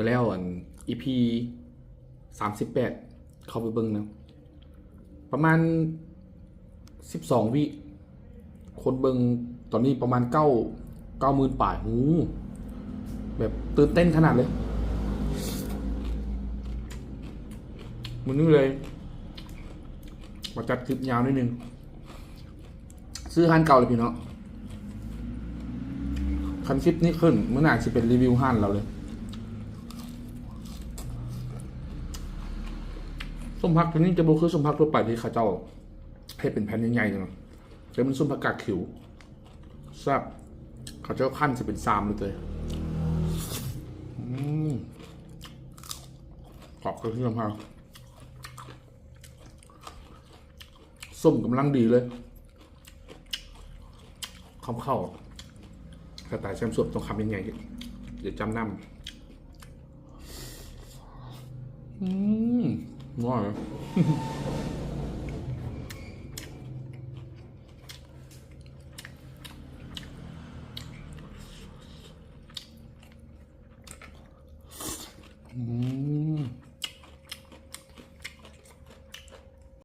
มื่อแล้วอัน EP สามสิบแปดเข้าไปเบิ้งนะประมาณสิบสองวิคนเบิงตอนนี้ประมาณเก้าเก้าหมื่นป่ายหูแบบตื่นเต้นขนาดเลยมันนี่เลยมาจัดคลิปยาวนิดนึง ซื้อฮันเก่าเลยพี่เนาะคันคลิปนี้ขึ้นเมื่อหนาจะเป็นรีวิวฮันเราเลย ส้มพักตัวนี้จะบุคือส้มพักทั่วไปที่เขาเจ้าให้เป็นแผ่นใหญ่ๆเนาะแต่มันส้มผักกาดขิวแซ่บเขาเจ้าขั้นจะเป็นซามเลยอืมกรอบกระเทียมครับส้มกำลังดีเลยคำเข้าสไตล์แซมสุดต้องคำยังไงเดี๋ยวจำนำอืม ง่อยอืม